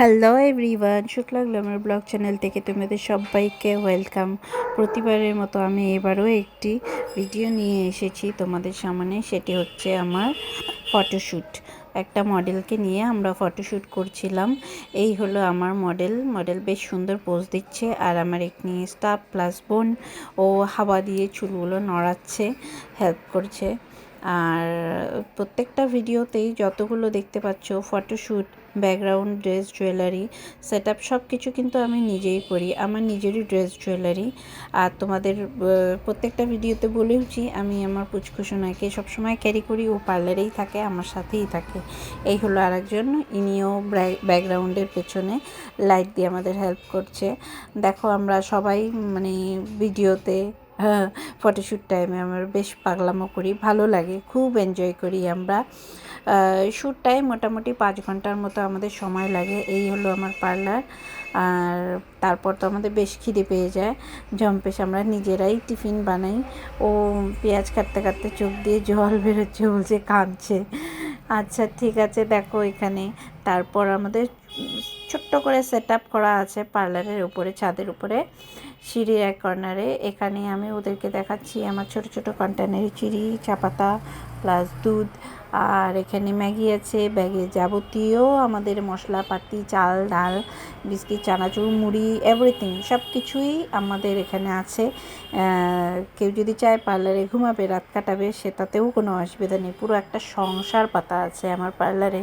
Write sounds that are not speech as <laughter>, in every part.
Hello everyone Shukla glamour blog channel থেকে তোমাদের সবাইকে ওয়েলকাম প্রতিবারের মতো আমি এবারও একটি ভিডিও নিয়ে এসেছি তোমাদের সামনে, সেটি হচ্ছে আমার ফটোশ্যুট একটা মডেলকে নিয়ে আমরা ফটোশ্যুট করছিলাম, এই হলো আমার মডেল মডেল বেশ সুন্দর পোজ দিচ্ছে, আর আমার একটি স্টাফ প্লাস বোন, ও হাওয়া দিয়ে চুলগুলো নড়াচ্ছে হেল্প করছে। আর প্রত্যেকটা ভিডিওতেই যতগুলো দেখতে পাচ্ছ photoshoot background, dress, jewellery set up সব কিছু কিন্তু আমি নিজেই করি। আমার নিজেরই ড্রেস, জুয়েলারি। আর তোমাদের প্রত্যেকটা ভিডিওতে বলেওছি আমি আমার পুচকুসোনাকে সবসময় ক্যারি করি। ও পার্লারেই থাকে, আমার সাথেই থাকে। এই হলো আরেকজন। ইনিও ব্যাকগ্রাউন্ডের পেছনে লাইট দিয়ে আমাদের হেল্প করছে। দেখো আমরা সবাই মানে ভিডিওতে <laughs> ফটোশ্যুট টাইমে আমরা বেশ পাগলামো করি, ভালো লাগে, খুব এনজয় করি আমরা। শ্যুটটাই মোটামুটি পাঁচ ঘণ্টার মতো আমাদের সময় লাগে, এই হলো আমার পার্লার আর তারপর তো আমাদের বেশ খিদে পেয়ে যায় জম্পেশ আমরা নিজেরাই টিফিন বানাই। ও পেঁয়াজ কাটতে কাটতে চোখ দিয়ে জল <laughs> বেরোচ্ছে বলছে কাঁদছে। আচ্ছা ঠিক আছে, দেখো এখানে। তারপর আমাদের ছোট্ট করে সেট আপ করা আছে পার্লারের উপরে, ছাদের উপরে সিঁড়ির এক কর্নারে এখানে আমি ওদেরকে দেখাচ্ছি আমার ছোট ছোট কন্টেনারে চিড়ি চা পাতা প্লাস দুধ। আর এখানে ম্যাগি আছে, ব্যাগে যাবতীয় আমাদের মশলাপাতি, চাল, ডাল, বিস্কিট, চানাচুর, মুড়ি এভরিথিং সব কিছুই আমাদের এখানে আছে। কেউ যদি চায় পার্লারে ঘুমাবে, রাত কাটাবে, সেটাতেও কোনো অসুবিধা নেই। পুরো একটা সংসার পাতা আছে আমার পার্লারে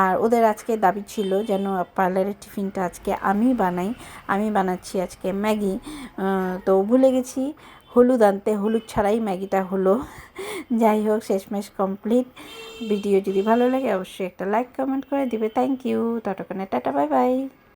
আর ওদের আজকে দাবি ছিল যেন পার্লারের টিফিনটা আজকে আমি বানাই। আমি বানাচ্ছি আজকে ম্যাগি। তো ভুলে গেছি, হলুদ আনতে, হলুদ ছাড়াই ম্যাগিটা হলো। যাই হোক, শেষমেশ কমপ্লিট ভিডিও যদি ভালো লাগে, অবশ্যই একটা লাইক কমেন্ট করে দিবে। থ্যাংক ইউ ততক্ষণে টাটা বাই বাই